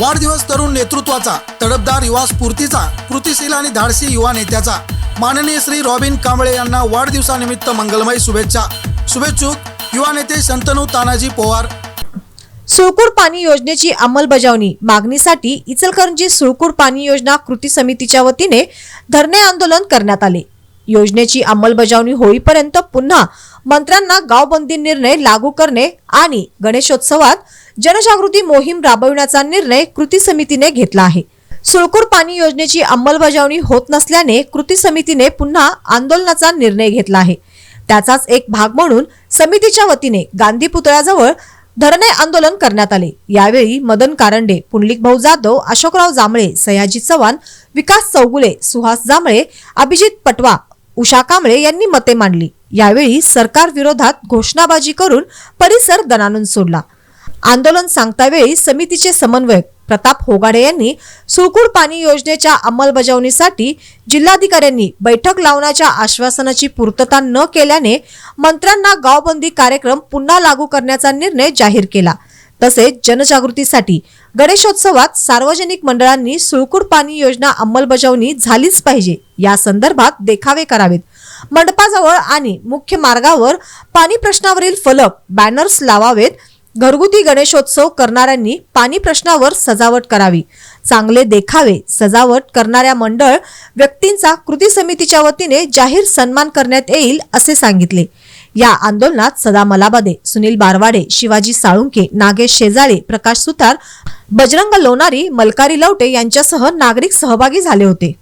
वाढदिवस तरुण नेतृत्वाचा तडपदार युवा स्फूर्तीचा कृतिशील आणि धाडसी युवा नेत्याचा. माननीय श्री रॉबिन कांबळे यांना वाढदिवसानिमित्त मंगलमय शुभेच्छा. शुभेच्छुक युवा नेते शंतनू तानाजी पवार. सुळकूर पाणी योजनेची अंमलबजावणी. मागणीसाठी इचलकरंजी सुळकूर पाणी योजना कृती समितीच्या वतीने धरणे आंदोलन करण्यात आले. योजनेची अंमलबजावणी होईपर्यंत पुन्हा मंत्र्यांना गावबंदी निर्णय लागू करणे आणि गणेशोत्सवात जनजागृती मोहीम राबविण्याचा निर्णय कृती समितीने घेतला आहे. सुळकूर पाणी योजनेची अंमलबजावणी होत नसल्याने कृती समितीने पुन्हा आंदोलनाचा निर्णय घेतला आहे. त्याचाच एक भाग म्हणून समितीच्या वतीने गांधी पुतळ्याजवळ धरणे आंदोलन करण्यात आले. यावेळी मदन कारंडे पुंडलिक भाऊ जाधव अशोकराव जांभळे सयाजी चव्हाण विकास चौगुले सुहास जांभळे अभिजित पटवा उषा कांबळे यांनी मते मांडली. यावेळी सरकार विरोधात घोषणाबाजी करून परिसर दणानून सोडला. आंदोलन सांगतावेळी समितीचे समन्वयक प्रताप होगाडे यांनी सुळकूर पाणी योजनेच्या अंमलबजावणीसाठी जिल्हाधिकाऱ्यांनी बैठक लावण्याच्या आश्वासनाची पूर्तता न केल्याने मंत्र्यांना गावबंदी कार्यक्रम पुन्हा लागू करण्याचा निर्णय जाहीर केला. तसेच जनजागृतीसाठी गणेशोत्सवात सार्वजनिक मंडळांनी सुळकूर पाणी योजना अंमलबजावणी झालीच पाहिजे. या संदर्भात देखावे करावेत. मंडपाजवळ आणि मुख्य मार्गावर पाणी प्रश्नावरील फलक बॅनर्स लावावेत. घरगुती गणेशोत्सव करणाऱ्यांनी पाणी प्रश्नावर सजावट करावी. चांगले देखावे सजावट करणाऱ्या मंडळ व्यक्तींचा कृती समितीच्या वतीने जाहीर सन्मान करण्यात येईल असे सांगितले. या आंदोलनात सदा मलाबादे सुनील बारवाडे शिवाजी साळुंके नागेश शेजाळे प्रकाश सुतार बजरंग लोणारी मलकारी लवटे यांच्यासह नागरिक सहभागी झाले होते.